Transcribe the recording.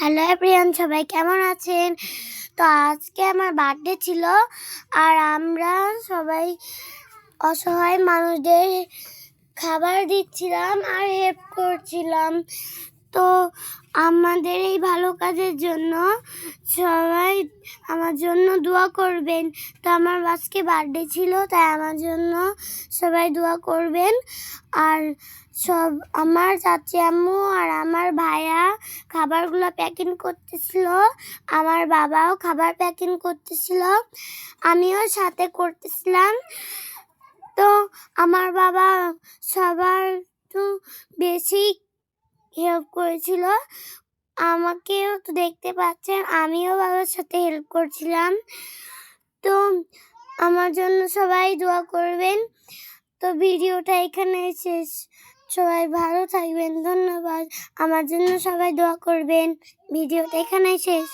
Hello everyone সবাই কেমন আছেন? তো আজকে আমার বার্থডে ছিল আর আমরা সবাই অসহায় মানুষদের খাবার দিচ্ছিলাম আর হেল্প করছিলাম। তো আমাদের এই ভালো কাজের জন্য সবাই আমার জন্য দোয়া করবেন। তো আমার আজকে বার্থডে ছিল, তাই আমার জন্য সবাই দোয়া করবেন। আর সব আমার চাচি আম্মু আর আমার ভাইয়া খাবারগুলো প্যাকিং করতেছিল, আমার বাবাও খাবার প্যাকিং করতেছিল, আমিও সাথে করতেছিলাম। তো আমার বাবা সবার তো বেশি হেল্প করেছিল। আমাকেও তো দেখতে পাচ্ছেন, আমিও বাবার সাথে হেল্প করছিলাম। তো আমার জন্য সবাই দোয়া করবেন। তো ভিডিওটা এখানে শেষ। সবাই ভালো থাকবেন ধন্যবাদ। আমার জন্য সবাই দোয়া করবেন। ভিডিওটা এখানেই শেষ।